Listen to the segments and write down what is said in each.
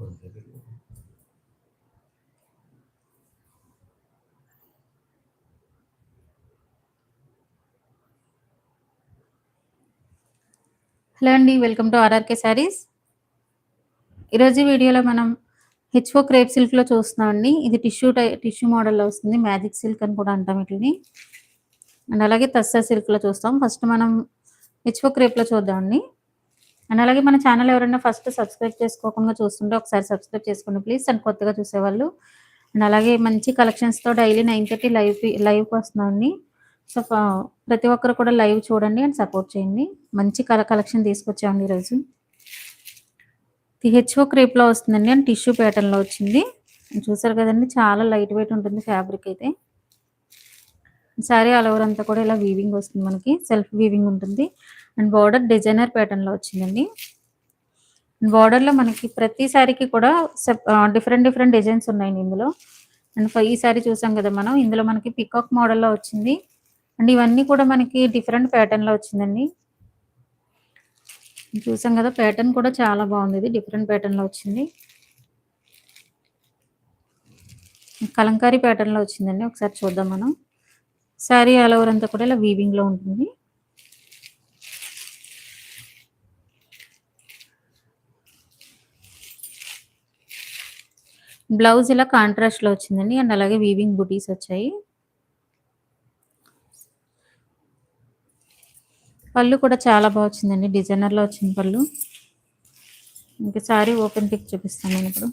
Hello అండి welcome to RRK saris. ఈరోజు వీడియోలో మనం హెచ్ఓ క్రేప్ సిల్క్లో చూస్తున్నామండి ఇది టిష్యూ టై టిష్యూ మోడల్లో వస్తుంది. మ్యాజిక్ సిల్క్ అని కూడా అంటాం వీటిని. అండ్ అలాగే తస్సా సిల్క్లో చూస్తాం. ఫస్ట్ మనం హెచ్ఓ క్రేప్లో చూద్దాం అండి. అండ్ అలాగే మన ఛానల్ ఎవరైనా ఫస్ట్ సబ్స్క్రైబ్ చేసుకోకుండా చూస్తుంటే ఒకసారి సబ్స్క్రైబ్ చేసుకోండి ప్లీజ్. అండ్ కొత్తగా చూసేవాళ్ళు. అండ్ అలాగే మంచి కలెక్షన్స్తో డైలీ నైన్ థర్టీ లైవ్ లైవ్కి వస్తున్నామండి సో ప్రతి ఒక్కరు కూడా లైవ్ చూడండి అండ్ సపోర్ట్ చేయండి. మంచి కల కలెక్షన్ తీసుకొచ్చామండి ఈరోజు. హెచ్ఓ క్రేప్లో వస్తుందండి అండ్ టిష్యూ ప్యాటర్న్లో వచ్చింది. చూసారు కదండి చాలా లైట్ వెయిట్ ఉంటుంది ఫ్యాబ్రిక్ అయితే. సారీ ఆల్ ఓవర్ అంతా కూడా ఇలా వీవింగ్ వస్తుంది మనకి. సెల్ఫ్ వీవింగ్ ఉంటుంది. అండ్ బార్డర్ డిజైనర్ ప్యాటర్న్లో వచ్చిందండి. బార్డర్లో మనకి ప్రతి శారీకి కూడా డిఫరెంట్ డిఫరెంట్ డిజైన్స్ ఉన్నాయండి ఇందులో. అండ్ ఈ శారీ చూసాం కదా మనం ఇందులో మనకి పికాక్ మోడల్లో వచ్చింది. అండ్ ఇవన్నీ కూడా మనకి డిఫరెంట్ ప్యాటర్న్లో వచ్చిందండి. చూసాం కదా ప్యాటర్న్ కూడా చాలా బాగుంది ఇది డిఫరెంట్ ప్యాటర్న్లో వచ్చింది. కలంకారీ ప్యాటర్న్లో వచ్చిందండి ఒకసారి చూద్దాం మనం. శారీ ఆల్ ఓవర్ అంతా కూడా ఇలా వీవింగ్లో ఉంటుంది. బ్లౌజ్ ఇలా కాంట్రాస్ట్లో వచ్చిందండి. అండ్ అలాగే వీవింగ్ బుటీస్ వచ్చాయి. పళ్ళు కూడా చాలా బాగా వచ్చిందండి. డిజైనర్లో వచ్చింది పళ్ళు. ఇంకా సారీ ఓపెన్ పిక్ చూపిస్తాను నేను ఇప్పుడు.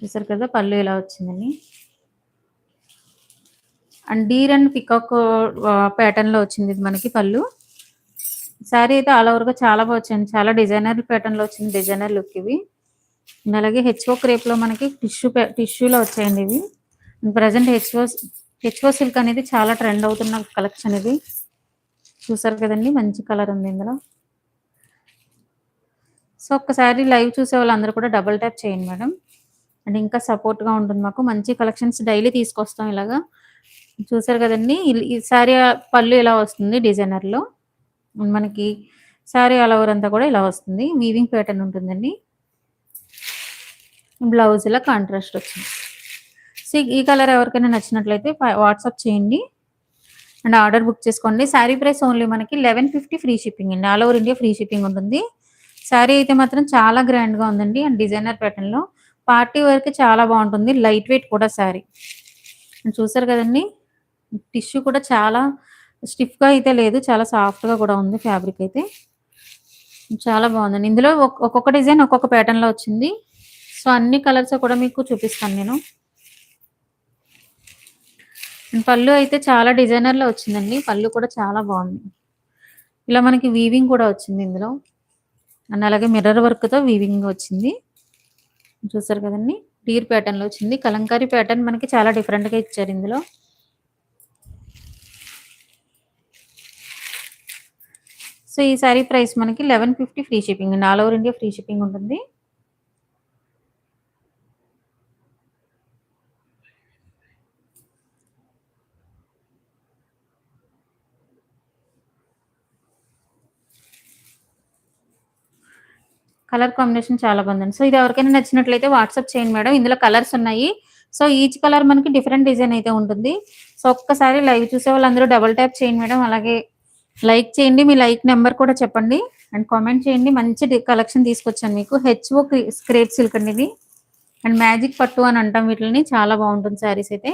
చూసారు కదా పళ్ళు ఇలా వచ్చిందండి. అండ్ డీర్ అండ్ పికాక్ ప్యాటర్న్లో వచ్చింది ఇది మనకి పళ్ళు. శారీ అయితే ఆల్ ఓవర్గా చాలా బాగా వచ్చింది. చాలా డిజైనర్ ప్యాటర్న్లో వచ్చింది డిజైనర్ లుక్ ఇవి. అలాగే హెచ్ఓ క్రేప్లో మనకి టిష్యూ టిష్యూలో వచ్చాయండి ఇవి. ప్రజెంట్ హెచ్ఓ హెచ్ఓ సిల్క్ అనేది చాలా ట్రెండ్ అవుతున్న కలెక్షన్ ఇది. చూసారు కదండి మంచి కలర్ ఉంది ఇందులో. సో ఒక్కసారి లైవ్ చూసే వాళ్ళందరూ కూడా డబుల్ ట్యాప్ చేయండి మేడం. అండ్ ఇంకా సపోర్ట్గా ఉంటుంది మాకు. మంచి కలెక్షన్స్ డైలీ తీసుకొస్తాం ఇలాగా. చూసారు కదండి ఈ శారీ పళ్ళు ఇలా వస్తుంది డిజైనర్లో. మనకి శారీ ఆల్ ఓవర్ అంతా కూడా ఇలా వస్తుంది. వీవింగ్ ప్యాటర్న్ ఉంటుందండి. బ్లౌజ్ ఇలా కాంట్రాస్ట్ వచ్చింది. సో ఈ కలర్ ఎవరికైనా నచ్చినట్లయితే వాట్సాప్ చేయండి. అండ్ ఆర్డర్ బుక్ చేసుకోండి. శారీ ప్రైస్ ఓన్లీ మనకి లెవెన్ ఫిఫ్టీ ఫ్రీ షిప్పింగ్ అండి. All over India free shipping ఉంటుంది. శారీ అయితే మాత్రం చాలా గ్రాండ్గా ఉందండి. అండ్ డిజైనర్ ప్యాటర్న్లో పార్టీ వరకు చాలా బాగుంటుంది. లైట్ వెయిట్ కూడా శారీ. చూసారు కదండి? టిష్యూ కూడా చాలా స్టిఫ్గా అయితే లేదు చాలా సాఫ్ట్గా కూడా ఉంది ఫ్యాబ్రిక్ అయితే. చాలా బాగుందండి. ఇందులో ఒక్కొక్క డిజైన్ ఒక్కొక్క ప్యాటర్న్లో వచ్చింది. సో అన్ని కలర్స్ కూడా మీకు చూపిస్తాను నేను. పళ్ళు అయితే చాలా డిజైనర్లో వచ్చిందండి. పళ్ళు కూడా చాలా బాగుంది. ఇలా మనకి వీవింగ్ కూడా వచ్చింది ఇందులో. అండ్ అలాగే మిర్రర్ వర్క్తో వీవింగ్ వచ్చింది. చూసారు కదండి? డీర్ ప్యాటర్న్లో వచ్చింది. కలంకారీ ప్యాటర్న్ మనకి చాలా డిఫరెంట్గా ఇచ్చారు ఇందులో. సో ఈ సారీ ప్రైస్ మనకి లెవెన్ ఫిఫ్టీ ఫ్రీ షిప్పింగ్ అండి all over India free shipping ఉంటుంది. కలర్ కాంబినేషన్ చాలా బాగుందండి. సో ఇది ఎవరికైనా నచ్చినట్లయితే వాట్సాప్ చేయండి మేడం. ఇందులో కలర్స్ ఉన్నాయి. సో ఈచ్ కలర్ మనకి డిఫరెంట్ డిజైన్ అయితే ఉంటుంది. సో ఒక్కసారి లైవ్ చూసే వాళ్ళందరూ డబుల్ ట్యాప్ చేయండి మేడం. అలాగే లైక్ చేయండి మీ లైక్ నెంబర్ కూడా చెప్పండి. అండ్ కామెంట్ చేయండి. మంచి కలెక్షన్ తీసుకొచ్చాను మీకు. హెచ్ఓ స్క్రేప్ సిల్క్ అండి ఇది. అండ్ మ్యాజిక్ పట్టు అని అంటాం వీటిని చాలా బాగుంటుంది శారీస్ అయితే.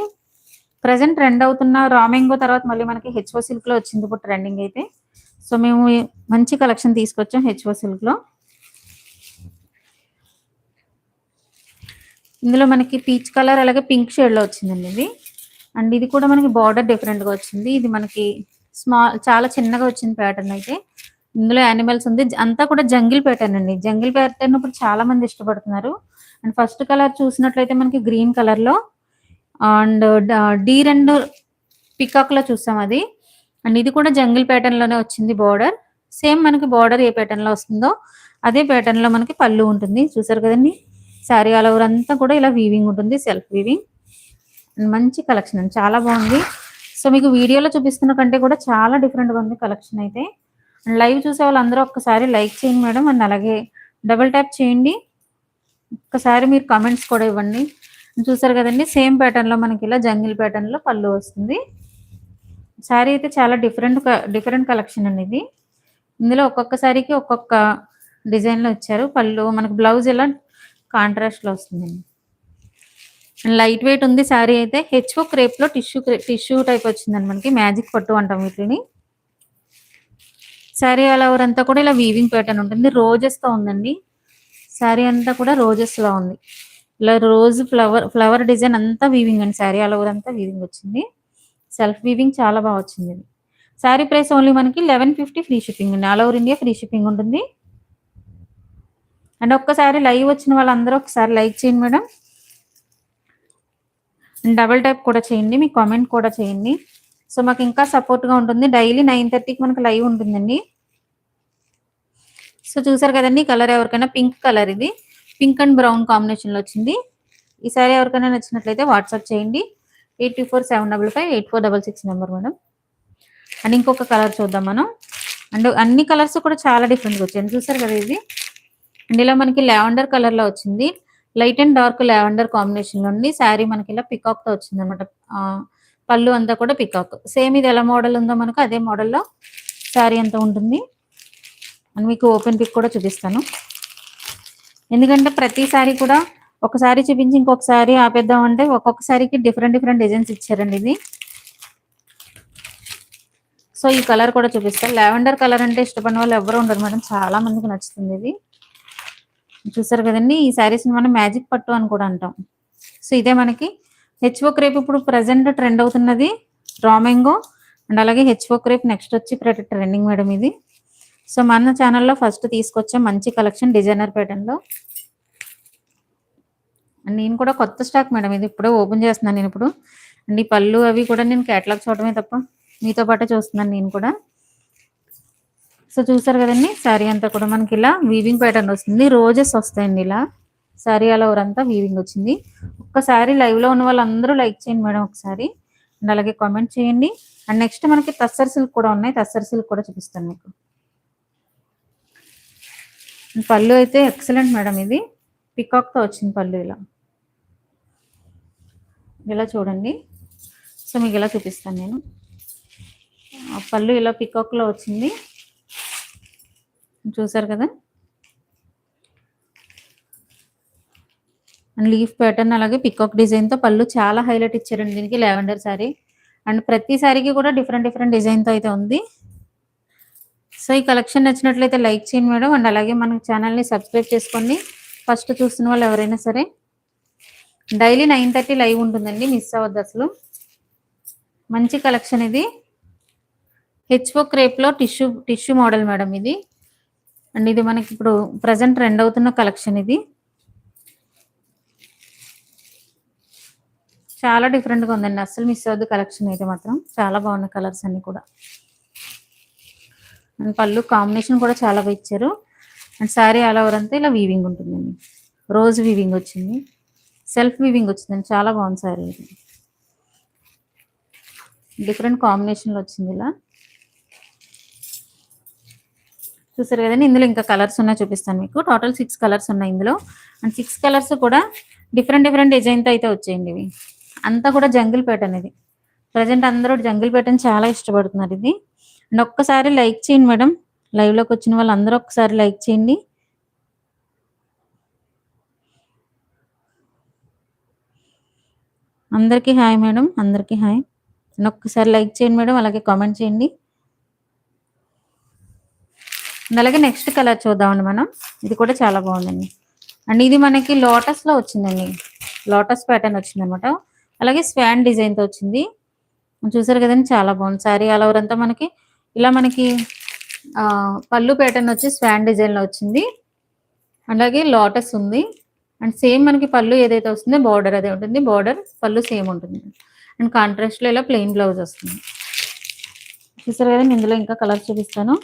ప్రజెంట్ ట్రెండ్ అవుతున్న రామెంగో తర్వాత మళ్ళీ మనకి హెచ్ఓ సిల్క్లో వచ్చింది ఇప్పుడు ట్రెండింగ్ అయితే. సో మేము మంచి కలెక్షన్ తీసుకొచ్చాం హెచ్ఓ సిల్క్లో. ఇందులో మనకి పీచ్ కలర్ అలాగే పింక్ షేడ్లో వచ్చిందండి ఇది. అండ్ ఇది కూడా మనకి బార్డర్ డిఫరెంట్గా వచ్చింది. ఇది మనకి స్మాల్ చాలా చిన్నగా వచ్చింది ప్యాటర్న్ అయితే. ఇందులో యానిమల్స్ ఉంది. అంతా కూడా జంగిల్ ప్యాటర్న్ అండి. జంగిల్ ప్యాటర్న్ ఇప్పుడు చాలా మంది ఇష్టపడుతున్నారు. అండ్ ఫస్ట్ కలర్ చూసినట్లయితే మనకి గ్రీన్ కలర్లో అండ్ డీర్ అండ్ పికాక్లో చూసాం అది. అండ్ ఇది కూడా జంగిల్ ప్యాటర్న్లోనే వచ్చింది బార్డర్. సేమ్ మనకి బార్డర్ ఏ ప్యాటర్న్లో వస్తుందో అదే ప్యాటర్న్లో మనకి పళ్ళు ఉంటుంది. చూసారు కదండి? శారీ ఆల్ ఓవర్ అంతా కూడా ఇలా వీవింగ్ ఉంటుంది. సెల్ఫ్ వీవింగ్ మంచి కలెక్షన్ చాలా బాగుంది. సో మీకు వీడియోలో చూపిస్తున్న కంటే కూడా చాలా డిఫరెంట్గా ఉంది కలెక్షన్ అయితే. లైవ్ చూసే వాళ్ళందరూ ఒక్కసారి లైక్ చేయండి మేడం. అండ్ అలాగే డబుల్ ట్యాప్ చేయండి. ఒక్కసారి మీరు కమెంట్స్ కూడా ఇవ్వండి. చూసారు కదండి సేమ్ ప్యాటర్న్లో మనకి ఇలా జంగిల్ ప్యాటర్న్లో పళ్ళు వస్తుంది. శారీ అయితే చాలా డిఫరెంట్ డిఫరెంట్ కలెక్షన్ అండి ఇది. ఇందులో ఒక్కొక్క శారీకి ఒక్కొక్క డిజైన్లో ఇచ్చారు. పళ్ళు మనకు బ్లౌజ్ ఇలా కాంట్రాస్ట్లో వస్తుందండి. లైట్ వెయిట్ ఉంది శారీ అయితే హెచ్ఓ క్రేప్లో టిష్యూ టిష్యూ టైప్ వచ్చిందండి మనకి. మ్యాజిక్ పట్టు అంటాం వీటిని. శారీ ఆల్ ఓవర్ అంతా కూడా ఇలా వీవింగ్ ప్యాటర్న్ ఉంటుంది. రోజెస్తో ఉందండి. శారీ అంతా కూడా రోజెస్లో ఉంది. ఇలా రోజ్ ఫ్లవర్ ఫ్లవర్ డిజైన్ అంతా వీవింగ్ అండి. శారీ ఆల్ అంతా వీవింగ్ వచ్చింది. సెల్ఫ్ వీవింగ్ చాలా బాగా వచ్చింది. ఇది శారీ ప్రైస్ ఓన్లీ మనకి లెవెన్ ఫిఫ్టీ ఫ్రీ షిప్పింగ్ అండి. All over India free shipping ఉంటుంది. అండ్ ఒక్కసారి లైవ్ వచ్చిన వాళ్ళందరూ ఒకసారి లైక్ చేయండి మేడం. డబల్ టైప్ కూడా చేయండి మీ కామెంట్ కూడా చేయండి. సో మాకు ఇంకా సపోర్ట్గా ఉంటుంది. డైలీ నైన్ థర్టీకి మనకి లైవ్ ఉంటుందండి. సో చూసారు కదండి కలర్ ఎవరికైనా పింక్ కలర్ ఇది. పింక్ అండ్ బ్రౌన్ కాంబినేషన్లో వచ్చింది. ఈసారి ఎవరికైనా నచ్చినట్లయితే వాట్సాప్ చేయండి. Eight two four seven double five eight four double six number madam. And ఇంకొక కలర్ చూద్దాం మనం. అండ్ అన్ని కలర్స్ కూడా చాలా డిఫరెంట్గా వచ్చాయండి చూసారు కదా ఇది. అండ్ ఇలా మనకి లావెండర్ కలర్లో వచ్చింది. లైట్ అండ్ డార్క్ లావెండర్ కాంబినేషన్లో శారీ మనకి ఇలా పికాక్తో వచ్చింది అనమాట పళ్ళు అంతా కూడా పికాక్. సేమ్ ఇది ఎలా మోడల్ ఉందో మనకు అదే మోడల్లో శారీ అంతా ఉంటుంది. అని మీకు ఓపెన్ పిక్ కూడా చూపిస్తాను. ఎందుకంటే ప్రతి శారీ కూడా ఒకసారి చూపించి ఇంకొకసారి ఆపేద్దాం అంటే ఒక్కొక్క డిఫరెంట్ డిఫరెంట్ డిజైన్స్ ఇచ్చారండి ఇది. సో ఈ కలర్ కూడా చూపిస్తాను. లావెండర్ కలర్ అంటే ఇష్టపడిన వాళ్ళు ఎవరు ఉండరు మేడం. చాలా మందికి నచ్చుతుంది ఇది. చూసారు కదండి? ఈ శారీస్ మనం మ్యాజిక్ పట్టు అని కూడా అంటాం. సో ఇదే మనకి హెచ్ఓ క్రేప్ ఇప్పుడు ప్రజెంట్ ట్రెండ్ అవుతున్నది. రామెంగో అండ్ అలాగే హెచ్ఓ క్రేప్ నెక్స్ట్ వచ్చి ట్రెండింగ్ మేడం ఇది. సో మన ఛానల్లో ఫస్ట్ తీసుకొచ్చే మంచి కలెక్షన్ డిజైనర్ ప్యాటర్న్లో అండ్ నేను కూడా కొత్త స్టాక్ మేడం ఇది. ఇప్పుడే ఓపెన్ చేస్తున్నాను నేను ఇప్పుడు. అండ్ ఈ పళ్ళు అవి కూడా నేను కేటలాగ్ చూడటమే తప్ప మీతో పాటే చూస్తున్నాను నేను కూడా. సో చూసారు కదండి శారీ అంతా కూడా మనకి ఇలా వీవింగ్ ప్యాటర్న్ వస్తుంది. రోజెస్ వస్తాయండి ఇలా. శారీ అలా ఊరంతా వీవింగ్ వచ్చింది. ఒక్కసారి లైవ్లో ఉన్న వాళ్ళందరూ లైక్ చేయండి మేడం ఒకసారి. అండ్ అలాగే కామెంట్ చేయండి. అండ్ నెక్స్ట్ మనకి తస్సర్ సిల్క్ కూడా ఉన్నాయి. తస్సర్ సిల్క్ కూడా చూపిస్తాను మీకు. పళ్ళు అయితే ఎక్సలెంట్ మేడం ఇది. పికాక్తో వచ్చింది పళ్ళు ఇలా. ఇలా చూడండి. సో మీకు ఇలా చూపిస్తాను నేను. ఆ పళ్ళు ఇలా పికాక్లో వచ్చింది. చూసారు కదా? అండ్ లీఫ్ ప్యాటర్న్ అలాగే పికాక్ డిజైన్తో పళ్ళు చాలా హైలైట్ ఇచ్చారండి దీనికి లావెండర్ సారీ. అండ్ ప్రతి శారీకి కూడా డిఫరెంట్ డిఫరెంట్ డిజైన్తో అయితే ఉంది. సో ఈ కలెక్షన్ నచ్చినట్లయితే లైక్ చేయండి మేడం. అండ్ అలాగే మన ఛానల్ని సబ్స్క్రైబ్ చేసుకోండి ఫస్ట్ చూస్తున్న వాళ్ళు ఎవరైనా సరే డైలీ నైన్ థర్టీ లైవ్ ఉంటుందండి మిస్ అవ్వద్దు అసలు. మంచి కలెక్షన్ ఇది. హెచ్ఓ క్రేప్లో టిష్యూ టిష్యూ మోడల్ మేడం ఇది. అండ్ ఇది మనకి ఇప్పుడు ప్రజెంట్ ట్రెండ్ అవుతున్న కలెక్షన్ ఇది. చాలా డిఫరెంట్గా ఉందండి. అస్సలు మిస్ అవద్దు కలెక్షన్ అయితే మాత్రం. చాలా బాగున్నాయి కలర్స్ అన్ని కూడా. అండ్ పళ్ళు కాంబినేషన్ కూడా చాలా బాగా ఇచ్చారు. అండ్ శారీ ఆల్ ఓవర్ అంతా ఇలా వీవింగ్ ఉంటుందండి. రోజ్ వీవింగ్ వచ్చింది. సెల్ఫ్ వీవింగ్ వచ్చిందండి. చాలా బాగుంది శారీ ఇది డిఫరెంట్ కాంబినేషన్లో వచ్చింది ఇలా. చూసారు కదండి ఇందులో ఇంకా కలర్స్ ఉన్నాయి చూపిస్తాను మీకు. టోటల్ సిక్స్ కలర్స్ ఉన్నాయి ఇందులో. అండ్ సిక్స్ కలర్స్ కూడా డిఫరెంట్ డిఫరెంట్ డిజైన్తో అయితే వచ్చేయండి ఇవి. అంతా కూడా జంగిల్ ప్యాటర్న్ ఇది. ప్రజెంట్ అందరూ జంగిల్ ప్యాటర్న్ చాలా ఇష్టపడుతున్నారు ఇది. అండ్ ఒక్కసారి లైక్ చేయండి మేడం. లైవ్లోకి వచ్చిన వాళ్ళు అందరూ ఒక్కసారి లైక్ చేయండి. అందరికీ హాయ్ మేడం. అందరికీ హాయ్. ఒక్కసారి లైక్ చేయండి మేడం. అలాగే కామెంట్ చేయండి. అలాగే నెక్స్ట్ కలర్ చూద్దామండి మనం. ఇది కూడా చాలా బాగుందండి. అండ్ ఇది మనకి లోటస్లో వచ్చిందండి. లోటస్ ప్యాటర్న్ వచ్చింది అనమాట అలాగే స్వాన్ డిజైన్తో వచ్చింది. చూసారు కదండి చాలా బాగుంది. సారీ ఆల్ ఓవర్ అంతా మనకి ఇలా మనకి పళ్ళు ప్యాటర్న్ వచ్చి స్వాన్ డిజైన్లో వచ్చింది. అలాగే లోటస్ ఉంది. అండ్ సేమ్ మనకి పళ్ళు ఏదైతే వస్తుందో బార్డర్ అదే ఉంటుంది. బార్డర్ పళ్ళు సేమ్ ఉంటుంది. అండ్ కాంట్రాస్ట్లో ఇలా ప్లెయిన్ బ్లౌజ్ వస్తుంది. చూసారు కదండి ఇందులో ఇంకా కలర్ చూపిస్తాను.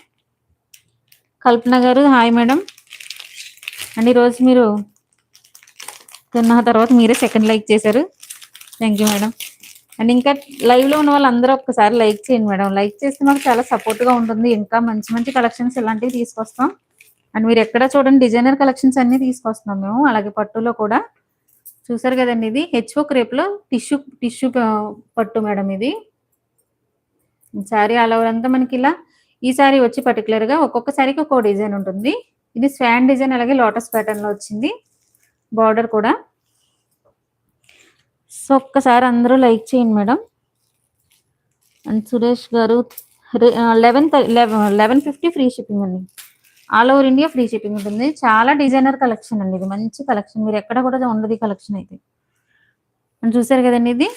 కల్పన గారు హాయ్ మేడం. అండ్ ఈరోజు మీరు తిన్న తర్వాత మీరే సెకండ్ లైక్ చేశారు. థ్యాంక్ యూ మేడం అండ్ ఇంకా లైవ్లో ఉన్న వాళ్ళందరూ ఒక్కసారి లైక్ చేయండి మేడం. లైక్ చేస్తే మాకు చాలా సపోర్ట్గా ఉంటుంది. ఇంకా మంచి మంచి కలెక్షన్స్ ఇలాంటివి తీసుకొస్తాం. అండ్ మీరు ఎక్కడ చూడండి డిజైనర్ కలెక్షన్స్ అన్నీ తీసుకొస్తున్నాం మేము. అలాగే పట్టులో కూడా. చూసారు కదండి ఇది? హెచ్ఓ క్రేప్లో టిష్యూ టిష్యూ పట్టు మేడం ఇది. శారీ ఆల్ ఓవర్ అంతా మనకి ఇలా ఈ వచ్చి పర్టికులర్గా ఒక్కొక్కసారికి ఒక్కో డిజైన్ ఉంటుంది. ఇది స్వాన్ డిజైన్ అలాగే లోటస్ ప్యాటర్న్లో వచ్చింది. బార్డర్ కూడా. సో ఒక్కసారి అందరూ లైక్ చేయండి madam. And Suresh garu eleven eleven fifty free shipping అండి. All over India free shipping ఉంటుంది. చాలా డిజైనర్ కలెక్షన్ అండి ఇది. మంచి కలెక్షన్ మీరు ఎక్కడ కూడా ఉండదు కలెక్షన్ అయితే. అండ్ చూసారు కదండి ఇది?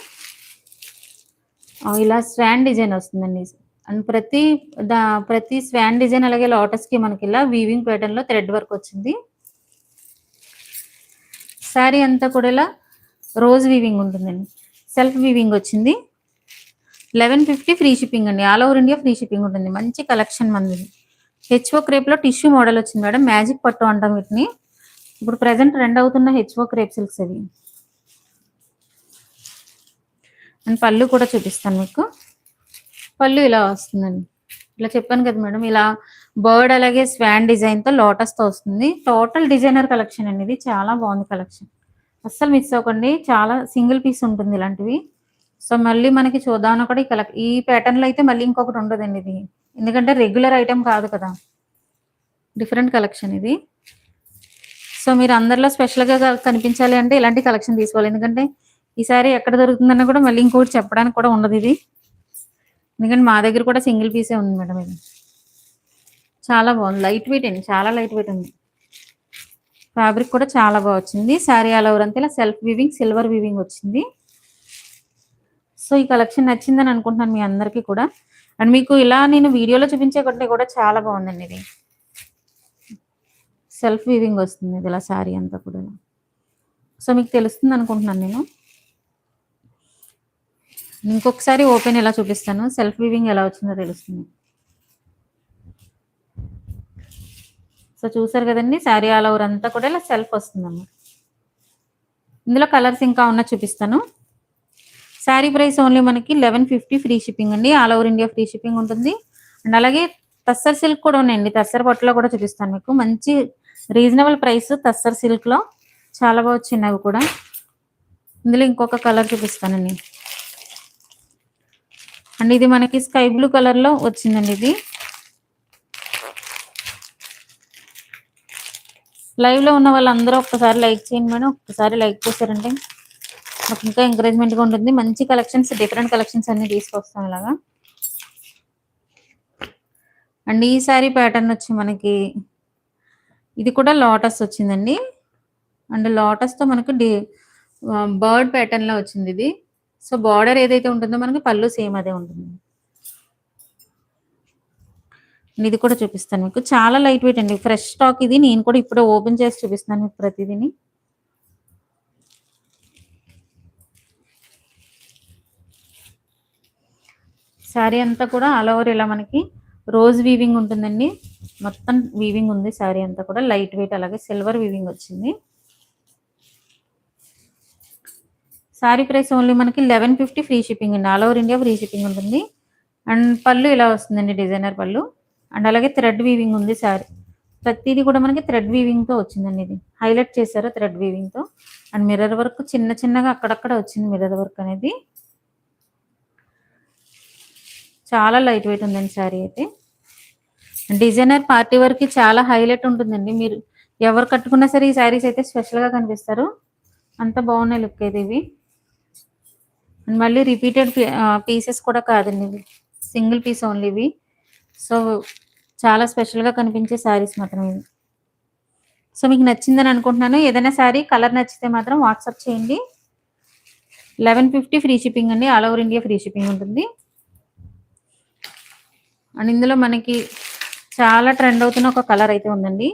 ఇలా స్వాన్ డిజైన్ వస్తుందండి. అండ్ ప్రతి దా ప్రతి స్వాన్ డిజైన్ అలాగే లోటస్కి మనకి ఇలా వీవింగ్ ప్యాటర్న్లో థ్రెడ్ వర్క్ వచ్చింది. శారీ అంతా కూడా ఇలా రోజ్ వీవింగ్ ఉంటుందండి. సెల్ఫ్ వీవింగ్ వచ్చింది. లెవెన్ ఫిఫ్టీ ఫ్రీ షిప్పింగ్ అండి. All over India free shipping ఉంటుంది. మంచి కలెక్షన్ మంది. హెచ్ఓ క్రేప్లో టిష్యూ మోడల్ వచ్చింది మేడం. మ్యాజిక్ పట్టు అంటాం వీటిని. ఇప్పుడు ప్రెసెంట్ రెండు అవుతున్న హెచ్ఓ క్రేప్ సిల్క్స్ అవి. అండ్ పళ్ళు కూడా చూపిస్తాను మీకు. పళ్ళు ఇలా వస్తుందండి. ఇలా చెప్పాను కదా మేడం ఇలా బర్డ్ అలాగే స్వాన్ డిజైన్తో లోటస్తో వస్తుంది. టోటల్ డిజైనర్ కలెక్షన్ అండి ఇది చాలా బాగుంది కలెక్షన్. అస్సలు మిస్ అవ్వకండి చాలా సింగిల్ పీస్ ఉంటుంది ఇలాంటివి. సో మళ్ళీ మనకి చూద్దామని కూడా ఈ కలెక్ ఈ ప్యాటర్న్లో అయితే మళ్ళీ ఇంకొకటి ఉండదండి ఇది. ఎందుకంటే రెగ్యులర్ ఐటెం కాదు కదా. డిఫరెంట్ కలెక్షన్ ఇది. సో మీరు అందరిలో స్పెషల్గా కనిపించాలి అంటే ఇలాంటి కలెక్షన్ తీసుకోవాలి. ఎందుకంటే ఈసారి ఎక్కడ దొరుకుతుందన్న కూడా మళ్ళీ ఇంకోటి చెప్పడానికి కూడా ఉండదు ఇది. ఎందుకంటే మా దగ్గర కూడా సింగిల్ పీసే ఉంది మేడం ఇది. చాలా బాగుంది. లైట్ వెయిట్ అండి. చాలా లైట్ వెయిట్ ఉంది. ఫ్యాబ్రిక్ కూడా చాలా బాగా వచ్చింది. శారీ ఆల్ ఓవర్ అంతా ఇలా సెల్ఫ్ వీవింగ్ సిల్వర్ వీవింగ్ వచ్చింది. సో ఈ కలెక్షన్ నచ్చిందని అనుకుంటున్నాను మీ అందరికీ కూడా. అండ్ మీకు ఇలా నేను వీడియోలో చూపించే కంటే కూడా చాలా బాగుందండి ఇది. సెల్ఫ్ వీవింగ్ వస్తుంది. ఇది ఇలా శారీ అంతా కూడా సో మీకు తెలుస్తుంది అనుకుంటున్నాను నేను. ఇంకొకసారి ఓపెన్ ఎలా చూపిస్తాను? సెల్ఫ్ వీవింగ్ ఎలా వచ్చిందో తెలుస్తుంది. సో చూసారు కదండి శారీ ఆల్ ఓవర్ అంతా కూడా ఇలా సెల్ఫ్ వస్తుందన్నమాట. ఇందులో కలర్స్ ఇంకా ఉన్న చూపిస్తాను. శారీ ప్రైస్ ఓన్లీ మనకి లెవెన్ ఫిఫ్టీ ఫ్రీ షిప్పింగ్ అండి all over India free shipping ఉంటుంది. అండ్ అలాగే తస్సర్ సిల్క్ కూడా ఉన్నాయండి తస్సర్ పట్టులో కూడా చూపిస్తాను మీకు. మంచి రీజనబుల్ ప్రైస్ తస్సర్ సిల్క్లో చాలా బాగా వచ్చింది అవి కూడా. ఇందులో ఇంకొక కలర్ చూపిస్తానండి. అండ్ ఇది మనకి స్కై బ్లూ కలర్లో వచ్చిందండి ఇది. లైవ్లో ఉన్న వాళ్ళందరూ ఒక్కసారి లైక్ చేయండి మేడం ఒక్కసారి లైక్ చేశారంటే మాకు ఇంకా ఎంకరేజ్మెంట్గా ఉంటుంది. మంచి కలెక్షన్స్ డిఫరెంట్ కలెక్షన్స్ అన్ని తీసుకొస్తాం ఇలాగా. అండ్ ఈ సారీ ప్యాటర్న్ వచ్చి మనకి ఇది కూడా లోటస్ వచ్చిందండి. అండ్ లోటస్తో మనకు డి బర్డ్ ప్యాటర్న్లో వచ్చింది ఇది. సో బార్డర్ ఏదైతే ఉంటుందో మనకి పళ్ళు సేమ్ అదే ఉంటుంది. ఇది కూడా చూపిస్తాను మీకు. చాలా లైట్ వెయిట్ అండి. ఫ్రెష్ స్టాక్ ఇది. నేను కూడా ఇప్పుడే ఓపెన్ చేసి చూపిస్తాను మీకు ప్రతిదీని. శారీ అంతా కూడా ఆల్ ఓవర్ ఇలా మనకి రోజ్ వీవింగ్ ఉంటుందండి. మొత్తం వీవింగ్ ఉంది శారీ అంతా కూడా. లైట్ వెయిట్ అలాగే సిల్వర్ వీవింగ్ వచ్చింది. శారీ ప్రైస్ ఓన్లీ మనకి లెవెన్ ఫిఫ్టీ ఫ్రీ షిప్పింగ్ అండి. All over India free shipping ఉంటుంది. అండ్ పళ్ళు ఇలా వస్తుందండి డిజైనర్ పళ్ళు. అండ్ అలాగే థ్రెడ్ వీవింగ్ ఉంది శారీ ప్రతిదీ కూడా మనకి థ్రెడ్ వీవింగ్తో వచ్చిందండి ఇది. హైలైట్ చేశారు థ్రెడ్ వీవింగ్తో అండ్ మిర్రర్ వర్క్ చిన్న చిన్నగా అక్కడక్కడ వచ్చింది మిర్రర్ వర్క్ అనేది. చాలా లైట్ వెయిట్ ఉందండి శారీ అయితే. డిజైనర్ పార్టీ వర్క్ చాలా హైలైట్ ఉంటుందండి. మీరు ఎవరు కట్టుకున్నా సరే ఈ శారీస్ అయితే స్పెషల్గా కనిపిస్తారు. అంత బాగున్నాయి లుక్ అయితే ఇవి. అండ్ మళ్ళీ రిపీటెడ్ పీసెస్ కూడా కాదండి ఇవి. సింగిల్ పీస్ ఓన్లీ ఇవి. సో చాలా స్పెషల్గా కనిపించే శారీస్ మాత్రం ఇవి. సో మీకు నచ్చిందని అనుకుంటున్నాను. ఏదైనా శారీ కలర్ నచ్చితే మాత్రం వాట్సాప్ చేయండి. లెవెన్ ఫిఫ్టీ ఫ్రీ షిప్పింగ్ అండి. All over India free shipping ఉంటుంది. అండ్ ఇందులో మనకి చాలా ట్రెండ్ అవుతున్న ఒక కలర్ అయితే ఉందండి.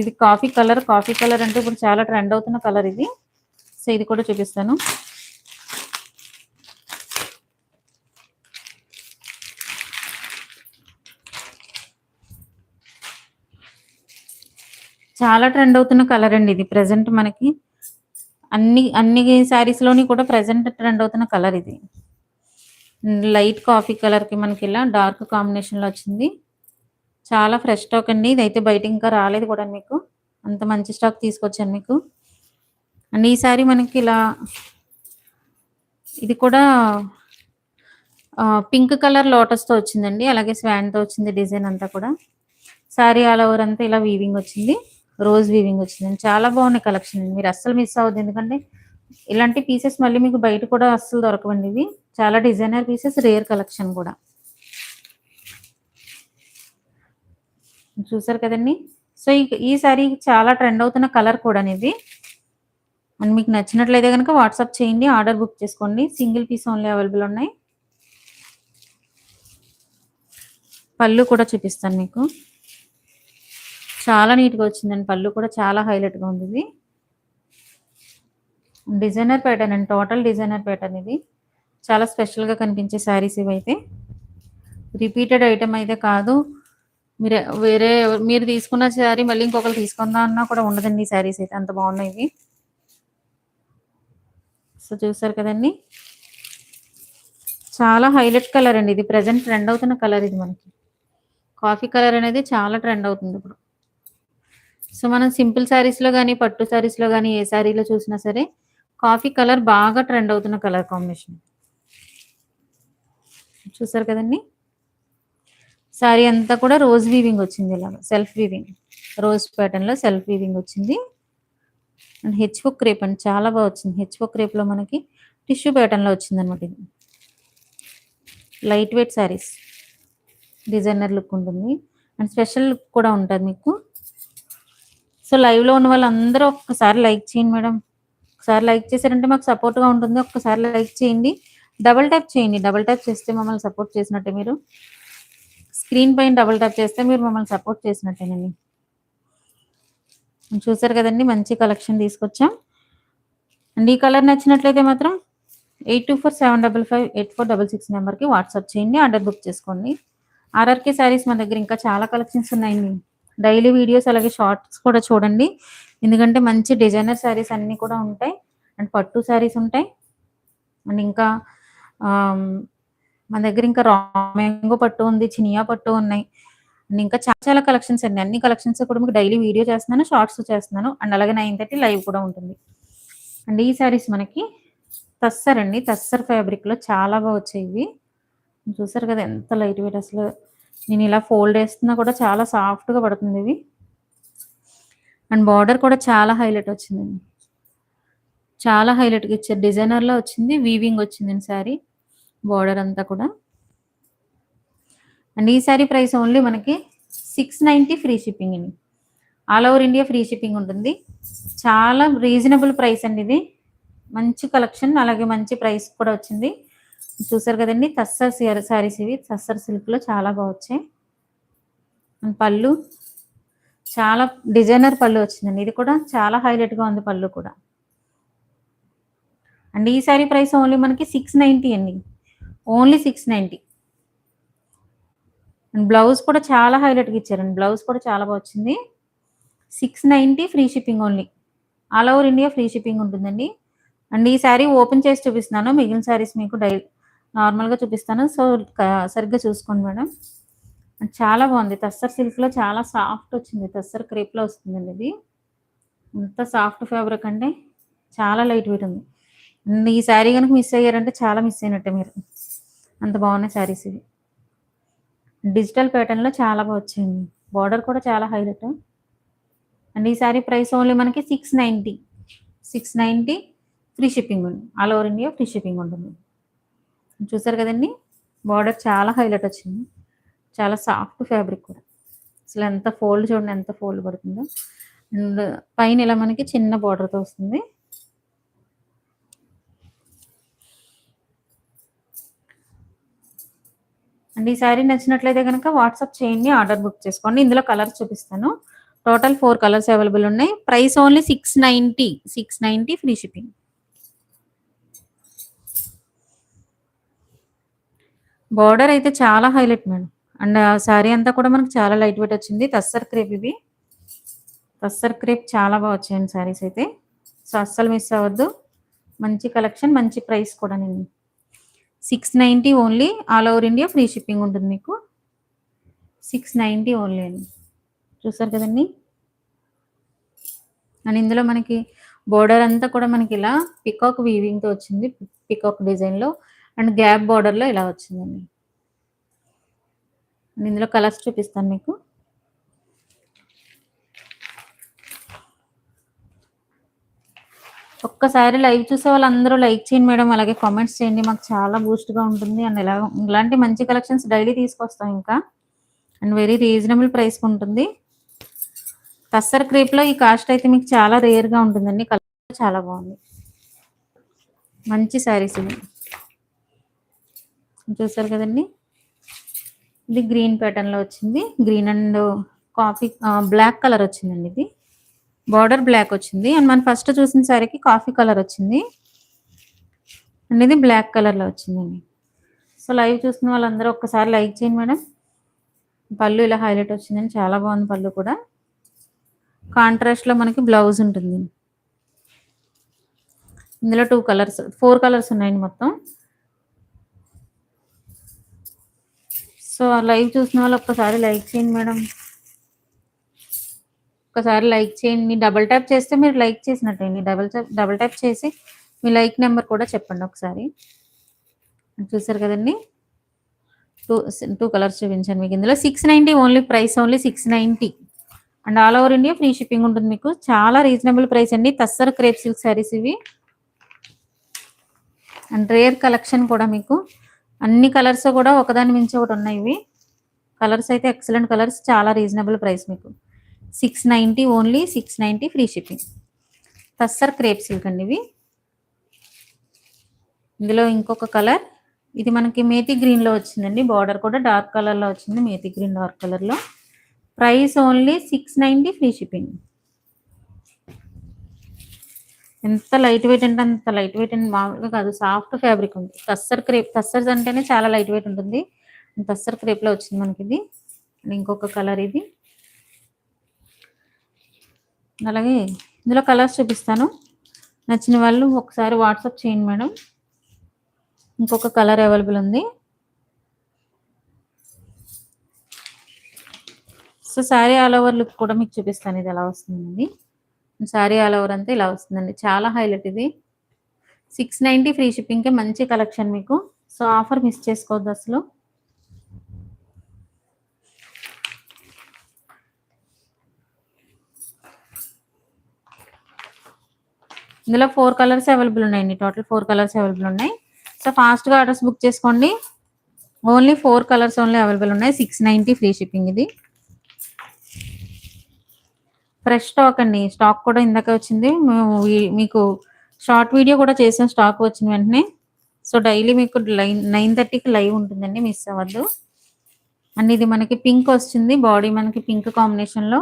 ఇది కాఫీ కలర్ కాఫీ కలర్ అంటే ఇప్పుడు చాలా ట్రెండ్ అవుతున్న కలర్ ఇది. సో ఇది కూడా చూపిస్తాను. చాలా ట్రెండ్ అవుతున్న కలర్ అండి ఇది. ప్రజెంట్ మనకి అన్ని అన్ని శారీస్లోని కూడా ప్రజెంట్ ట్రెండ్ అవుతున్న కలర్ ఇది. లైట్ కాఫీ కలర్కి మనకి ఇలా డార్క్ కాంబినేషన్లో వచ్చింది. చాలా ఫ్రెష్ స్టాక్ అండి. ఇదైతే బయట ఇంకా రాలేదు కూడా మీకు. అంత మంచి స్టాక్ తీసుకొచ్చాను మీకు. అండ్ ఈ సారీ మనకి ఇలా ఇది కూడా పింక్ కలర్ లోటస్తో వచ్చిందండి. అలాగే స్వాన్తో వచ్చింది డిజైన్ అంతా కూడా. సారీ ఆల్ ఓవర్ అంతా ఇలా వీవింగ్ వచ్చింది. రోజ్ వీవింగ్ వచ్చింది. చాలా బాగున్నాయి కలెక్షన్. మీరు అస్సలు మిస్ అవ్వద్దు. ఎందుకంటే ఇలాంటి పీసెస్ మళ్ళీ మీకు బయట కూడా అస్సలు దొరకవండి ఇవి. చాలా డిజైనర్ పీసెస్ రేర్ కలెక్షన్ కూడా. చూసారు కదండి? సో ఈ- ఈ సారీ చాలా ట్రెండ్ అవుతున్న కలర్ కూడా ఇది అండ్ మీకు నచ్చినట్లయితే కనుక వాట్సాప్ చేయండి ఆర్డర్ బుక్ చేసుకోండి. సింగిల్ పీస్ ఓన్లీ అవైలబుల్ ఉన్నాయి. పళ్ళు కూడా చూపిస్తాను మీకు. చాలా నీట్గా వచ్చిందండి. పళ్ళు కూడా చాలా హైలైట్గా ఉంది ఇది. డిజైనర్ ప్యాటర్న్ అండి టోటల్ డిజైనర్ ప్యాటర్న్ ఇది. చాలా స్పెషల్గా కనిపించే శారీస్ ఇవైతే. రిపీటెడ్ ఐటమ్ అయితే కాదు. మీరు వేరే మీరు తీసుకున్న శారీ మళ్ళీ ఇంకొకరు తీసుకుందాం అన్నా కూడా ఉండదండి ఈ శారీస్ అయితే. అంత బాగున్నాయి ఇవి. సో చూసారు కదండి. చాలా హైలైట్ కలర్ అండి ఇది. ప్రజెంట్ ట్రెండ్ అవుతున్న కలర్ ఇది మనకి. కాఫీ కలర్ అనేది చాలా ట్రెండ్ అవుతుంది ఇప్పుడు. సో మనం సింపుల్ శారీస్లో కానీ పట్టు శారీస్లో కానీ ఏ శారీలో చూసినా సరే కాఫీ కలర్ బాగా ట్రెండ్ అవుతున్న కలర్ కాంబినేషన్. చూసారు కదండి? శారీ అంతా కూడా రోజ్ వీవింగ్ వచ్చింది ఇలాగ సెల్ఫ్ వీవింగ్ రోజ్ ప్యాటర్న్లో సెల్ఫ్ వీవింగ్ వచ్చింది. అండ్ హెచ్ బుక్ క్రేప్ అండి చాలా బాగా వచ్చింది. హెచ్ బుక్ క్రేప్లో మనకి టిష్యూ ప్యాటర్న్లో వచ్చింది అనమాట ఇది. Light weight sarees designer look ఉంటుంది. అండ్ స్పెషల్ లుక్ కూడా ఉంటుంది మీకు. సో లైవ్లో ఉన్న వాళ్ళందరూ ఒక్కసారి లైక్ చేయండి మేడం. ఒకసారి లైక్ చేశారంటే మాకు సపోర్ట్గా గా ఉంటుంది. ఒక్కసారి లైక్ చేయండి. డబుల్ ట్యాప్ చేయండి. డబుల్ ట్యాప్ చేస్తే మమ్మల్ని సపోర్ట్ చేసినట్టే మీరు. స్క్రీన్ పైన డబుల్ ట్యాప్ చేస్తే మీరు మమ్మల్ని సపోర్ట్ చేసినట్టేనండి. చూసారు కదండి మంచి కలెక్షన్ తీసుకొచ్చాం. అండ్ ఈ కలర్ నచ్చినట్లయితే మాత్రం eight two four seven double five eight four double six నెంబర్కి వాట్సాప్ చేయండి ఆర్డర్ బుక్ చేసుకోండి. ఆర్ఆర్కే శారీస్ మన దగ్గర ఇంకా చాలా కలెక్షన్స్ ఉన్నాయండి. డైలీ వీడియోస్ అలాగే షార్ట్స్ కూడా చూడండి. ఎందుకంటే మంచి డిజైనర్ శారీస్ అన్నీ కూడా ఉంటాయి. అండ్ పట్టు శారీస్ ఉంటాయి. అండ్ ఇంకా మన దగ్గర ఇంకా రామ్యాంగో పట్టు ఉంది చినియా పట్టు ఉన్నాయి. అండ్ ఇంకా చాలా చాలా కలెక్షన్స్ అండి. అన్ని కలెక్షన్స్ కూడా మీకు డైలీ వీడియో చేస్తున్నాను షార్ట్స్ చేస్తున్నాను. అండ్ అలాగే నైన్ థర్టీ లైవ్ కూడా ఉంటుంది. అండ్ ఈ శారీస్ మనకి తస్సర్ అండి. తస్సర్ ఫ్యాబ్రిక్లో చాలా బాగా వచ్చాయి ఇవి. చూసారు కదా ఎంత లైట్ వెయిట్ అసలు. నేను ఇలా ఫోల్డ్ వేస్తున్నా కూడా చాలా సాఫ్ట్గా పడుతుంది ఇవి అండ్ బార్డర్ కూడా చాలా హైలైట్ వచ్చిందండి చాలా హైలైట్గా ఇచ్చారు. డిజైనర్లో వచ్చింది. వీవింగ్ వచ్చిందండి శారీ బార్డర్ అంతా కూడా. అండ్ ఈ శారీ ప్రైస్ ఓన్లీ మనకి సిక్స్ నైంటీ ఫ్రీ షిప్పింగ్ అండి. All over India free shipping ఉంటుంది. చాలా రీజనబుల్ ప్రైస్ అండి ఇది. మంచి కలెక్షన్ అలాగే మంచి ప్రైస్ కూడా వచ్చింది. చూసారు కదండి? తస్సర్ శారీస్ ఇవి. తస్సర్ సిల్క్లో చాలా బాగా వచ్చాయి. అండ్ పళ్ళు. చాలా డిజైనర్ పళ్ళు వచ్చిందండి. ఇది కూడా చాలా హైలైట్గా ఉంది పళ్ళు కూడా. అండ్ ఈ శారీ ప్రైస్ ఓన్లీ మనకి సిక్స్ నైంటీ అండి. Only six ninety and blouse కూడా చాలా హైలైట్గా ఇచ్చారండి. బ్లౌజ్ కూడా చాలా బాగా వచ్చింది. Six ninety free shipping only. All over India free shipping ఉంటుందండి. అండ్ ఈ శారీ ఓపెన్ చేసి చూపిస్తున్నాను. మిగిలిన శారీస్ మీకు డై నార్మల్గా చూపిస్తాను. సో సరిగ్గా చూసుకోండి మేడం. చాలా బాగుంది. తస్సర్ సిల్క్లో చాలా సాఫ్ట్ వచ్చింది. తస్సర్ క్రేప్లో వస్తుందండి ఇది. ఎంత సాఫ్ట్ ఫ్యాబ్రిక్ అంటే చాలా లైట్ వెయిట్ ఉంది. ఈ శారీ కనుక మిస్ అయ్యారంటే చాలా మిస్ అయినట్టే మీరు. అంత బాగున్నాయి శారీస్ ఇవి. డిజిటల్ ప్యాటర్న్లో చాలా బాగా వచ్చింది బార్డర్ కూడా చాలా హైలైట్. అండ్ ఈ శారీ ప్రైస్ ఓన్లీ మనకి six ninety. Six ninety free shipping ఉంది. All over India free shipping ఉంటుంది. చూసారు కదండి? బార్డర్ చాలా హైలైట్ వచ్చింది. చాలా సాఫ్ట్ ఫ్యాబ్రిక్ కూడా. అసలు ఎంత ఫోల్డ్ చూడండి ఎంత ఫోల్డ్ పడుతుందో. అండ్ పైన ఇలా మనకి చిన్న బార్డర్తో వస్తుంది. అండ్ ఈ శారీ నచ్చినట్లయితే కనుక వాట్సాప్ చేయండి ఆర్డర్ బుక్ చేసుకోండి. ఇందులో కలర్స్ చూపిస్తాను. టోటల్ ఫోర్ కలర్స్ అవైలబుల్ ఉన్నాయి. Price only six ninety six ninety free shipping. Border అయితే చాలా హైలైట్ మేడం అండ్ శారీ అంతా కూడా మనకు చాలా లైట్ వెయిట్ వచ్చింది. తస్సర్ క్రేప్ ఇవి. తస్సర్ క్రేప్ చాలా బాగా వచ్చాయండి శారీస్ అయితే. సో అస్సలు మిస్ అవ్వద్దు. మంచి కలెక్షన్ మంచి ప్రైస్ కూడా నేను. Six ninety only all over India free shipping ఉంటుంది మీకు. సిక్స్ నైంటీ ఓన్లీ అండి. చూసారు కదండి? అండ్ ఇందులో మనకి బోర్డర్ అంతా కూడా మనకి ఇలా పికాక్ వీవింగ్తో వచ్చింది. పికాక్ డిజైన్లో అండ్ గ్యాప్ బార్డర్లో ఇలా వచ్చిందండి. ఇందులో కలర్స్ చూపిస్తాను మీకు. ఒక్కసారి లైవ్ చూసే వాళ్ళందరూ లైక్ చేయండి మేడం అలాగే కామెంట్స్ చేయండి. మాకు చాలా బూస్ట్గా ఉంటుంది. అండ్ ఇలా ఇలాంటి మంచి కలెక్షన్స్ డైలీ తీసుకొస్తాం ఇంకా. అండ్ వెరీ రీజనబుల్ ప్రైస్ ఉంటుంది. టస్సర్ క్రీప్లో ఈ కాస్ట్ అయితే మీకు చాలా రేర్గా ఉంటుందండి. కలర్ చాలా బాగుంది. మంచి శారీస్ ఇవి. చూసారు కదండి? ఇది గ్రీన్ ప్యాటర్న్లో వచ్చింది. Green and coffee black colour వచ్చిందండి ఇది. బార్డర్ బ్లాక్ వచ్చింది. అండ్ మనం ఫస్ట్ చూసిన సారీకి కాఫీ కలర్ వచ్చింది. అండ్ ఇది బ్లాక్ కలర్లో వచ్చిందండి. సో లైవ్ చూసిన వాళ్ళందరూ ఒక్కసారి లైక్ చేయండి మేడం. పళ్ళు ఇలా హైలైట్ వచ్చిందని చాలా బాగుంది పళ్ళు కూడా. కాంట్రాస్ట్లో మనకి బ్లౌజ్ ఉంటుంది. ఇందులో టూ కలర్స్ ఫోర్ కలర్స్ ఉన్నాయండి మొత్తం. సో లైవ్ చూసిన వాళ్ళు ఒక్కసారి లైక్ చేయండి మేడం. ఒకసారి లైక్ చేయండి. డబల్ ట్యాప్ చేస్తే మీరు లైక్ చేసినట్టండి డబల్ ట్యాప్ డబల్ ట్యాప్ చేసి మీ లైక్ నెంబర్ కూడా చెప్పండి ఒకసారి. చూసారు కదండి? టూ టూ కలర్స్ చూపించాను మీకు ఇందులో. Six ninety only price only six ninety and all over India free shipping ఉంటుంది మీకు. చాలా రీజనబుల్ ప్రైస్ అండి. తస్సర్ క్రేప్ సిల్క్ శారీస్ ఇవి. అండ్ రేర్ కలెక్షన్ కూడా మీకు. అన్ని కలర్స్ కూడా ఒకదాని మించి ఒకటి ఉన్నాయి ఇవి. కలర్స్ అయితే ఎక్సలెంట్ కలర్స్ చాలా రీజనబుల్ ప్రైస్ మీకు. Six ninety only six ninety free shipping tussar crape silk అండి ఇవి. ఇందులో ఇంకొక కలర్. ఇది మనకి మేతి గ్రీన్లో వచ్చిందండి. బార్డర్ కూడా డార్క్ కలర్లో వచ్చింది మేతి గ్రీన్ డార్క్ కలర్లో price only six ninety free shipping ఎంత లైట్ వెయిట్ అంటే అంత లైట్ వెయిట్ అండి మామూలుగా కాదు. సాఫ్ట్ ఫ్యాబ్రిక్ ఉంది. తస్సర్ క్రేప్ తస్సర్స్ అంటేనే చాలా లైట్ వెయిట్ ఉంటుంది. తస్సర్ క్రేప్లో వచ్చింది మనకి ఇది ఇంకొక కలర్ ఇది. అలాగే ఇందులో కలర్స్ చూపిస్తాను. నచ్చిన వాళ్ళు ఒకసారి వాట్సాప్ చేయండి మేడం. ఇంకొక కలర్ అవైలబుల్ ఉంది. So saree all over look కూడా మీకు చూపిస్తాను. ఇది ఎలా వస్తుందండి? శారీ ఆల్ ఓవర్ అంతా ఇలా వస్తుందండి. చాలా హైలైట్ ఇది. సిక్స్ నైంటీ ఫ్రీ షిప్పింగ్కే మంచి కలెక్షన్ మీకు. సో ఆఫర్ మిస్ చేసుకోవద్దు అసలు. ఇందులో ఫోర్ కలర్స్ అవైలబుల్ ఉన్నాయండి. టోటల్ ఫోర్ కలర్స్ అవైలబుల్ ఉన్నాయి. సో ఫాస్ట్గా ఆర్డర్స్ బుక్ చేసుకోండి. Only four colours only available ఉన్నాయి. సిక్స్ నైంటీ ఫ్రీ షిప్పింగ్ ఇది. ఫ్రెష్ స్టాక్ అండి. స్టాక్ కూడా ఇందాక వచ్చింది. మేము మీకు షార్ట్ వీడియో కూడా చేసాం స్టాక్ వచ్చిన వెంటనే. సో డైలీ మీకు లైన్ నైన్ థర్టీకి లైవ్ ఉంటుందండి. మిస్ అవ్వద్దు. అండ్ ఇది మనకి పింక్ వచ్చింది బాడీ మనకి పింక్ కాంబినేషన్లో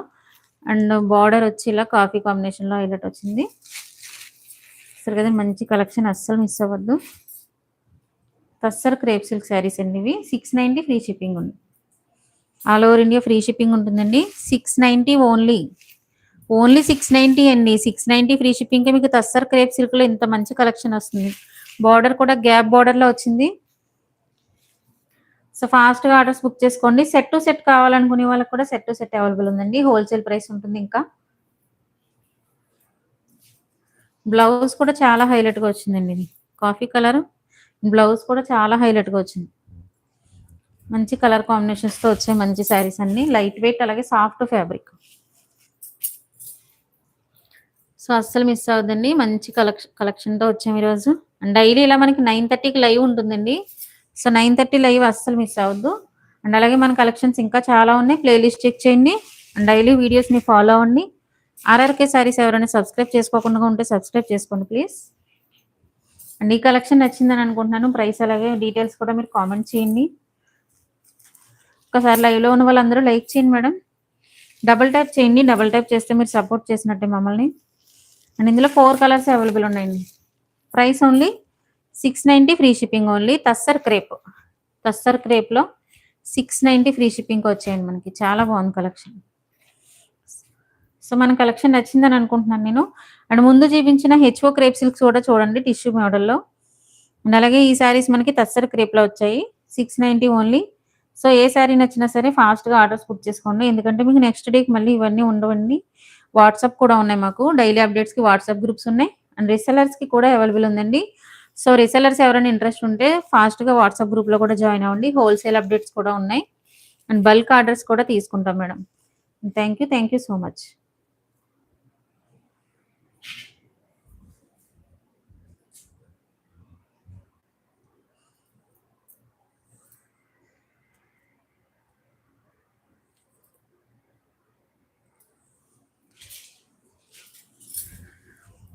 అండ్ బార్డర్ వచ్చి ఇలా కాఫీ కాంబినేషన్లో హైలైట్ వచ్చింది. సరే కదా మంచి కలెక్షన్. అస్సలు మిస్ అవ్వద్దు. తస్సర్ క్రేప్ సిల్క్ శారీస్ అండి ఇవి. సిక్స్ నైంటీ ఫ్రీ షిప్పింగ్ ఉంది. All over India free shipping ఉంటుందండి. Six ninety only. Only six ninety అండి. సిక్స్ నైంటీ ఫ్రీ షిప్పింగ్కి మీకు తస్సర్ క్రేప్ సిల్క్లో ఇంత మంచి కలెక్షన్ వస్తుంది. బార్డర్ కూడా గ్యాప్ బార్డర్లో వచ్చింది. సో ఫాస్ట్గా ఆర్డర్స్ బుక్ చేసుకోండి. సెట్ టు సెట్ కావాలనుకునే వాళ్ళకి కూడా సెట్ టు సెట్ అవైలబుల్ ఉందండి. హోల్సేల్ ప్రైస్ ఉంటుంది ఇంకా. బ్లౌజ్ కూడా చాలా హైలైట్గా వచ్చిందండి ఇది. కాఫీ కలర్ బ్లౌజ్ కూడా చాలా హైలైట్గా వచ్చింది. మంచి కలర్ కాంబినేషన్స్తో వచ్చాయి మంచి శారీస్ అన్ని. లైట్ వెయిట్ అలాగే సాఫ్ట్ ఫ్యాబ్రిక్ సో అస్సలు మిస్ అవ్వద్దండి మంచి కలెక్షన్ కలెక్షన్తో వచ్చాము ఈరోజు. అండ్ డైలీ ఇలా మనకి నైన్ థర్టీకి లైవ్ ఉంటుందండి. సో నైన్ థర్టీ లైవ్ అస్సలు మిస్ అవ్వద్దు. అండ్ అలాగే మన కలెక్షన్స్ ఇంకా చాలా ఉన్నాయి. ప్లేలిస్ట్ చెక్ చేయండి. అండ్ డైలీ వీడియోస్ని ఫాలో అవ్వండి. ఆర్ఆర్కే సారీస్ ఎవరైనా సబ్స్క్రైబ్ చేసుకోకుండా ఉంటే సబ్స్క్రైబ్ చేసుకోండి ప్లీజ్ అండ్ ఈ కలెక్షన్ నచ్చిందని అనుకుంటున్నాను. ప్రైస్ అలాగే డీటెయిల్స్ కూడా మీరు కామెంట్ చేయండి. ఒకసారి లైవ్లో ఉన్న వాళ్ళందరూ లైక్ చేయండి మేడం. డబుల్ టైప్ చేయండి. డబుల్ టైప్ చేస్తే మీరు సపోర్ట్ చేసినట్టే మమ్మల్ని. అండ్ ఇందులో ఫోర్ కలర్స్ అవైలబుల్ ఉన్నాయండి. Price only six ninety free shipping only tussar crepe. Tussar క్రేప్లో six ninety free shipping వచ్చాయండి మనకి. చాలా బాగుంది కలెక్షన్. సో మన కలెక్షన్ నచ్చిందని అనుకుంటున్నాను నేను. అండ్ ముందు చూపించిన హెచ్ఓ క్రేప్ సిల్క్స్ కూడా చూడండి టిష్యూ మోడల్లో అండ్ అలాగే ఈ శారీస్ మనకి తస్సర్ క్రేప్లో వచ్చాయి. Six ninety only. సో ఏ శారీ నచ్చినా సరే ఫాస్ట్గా ఆర్డర్స్ బుక్ చేసుకోండి. ఎందుకంటే మీకు నెక్స్ట్ డేకి మళ్ళీ ఇవన్నీ ఉండవండి. వాట్సాప్ కూడా ఉన్నాయి మాకు. డైలీ అప్డేట్స్కి వాట్సాప్ గ్రూప్స్ ఉన్నాయి. అండ్ రిసెలర్స్కి కూడా అవైలబుల్ ఉందండి. సో రిసెలర్స్ ఎవరైనా ఇంట్రెస్ట్ ఉంటే ఫాస్ట్గా వాట్సాప్ గ్రూప్లో కూడా జాయిన్ అవ్వండి. హోల్సేల్ అప్డేట్స్ కూడా ఉన్నాయి. అండ్ బల్క్ ఆర్డర్స్ కూడా తీసుకుంటాం madam. Thank you thank you so much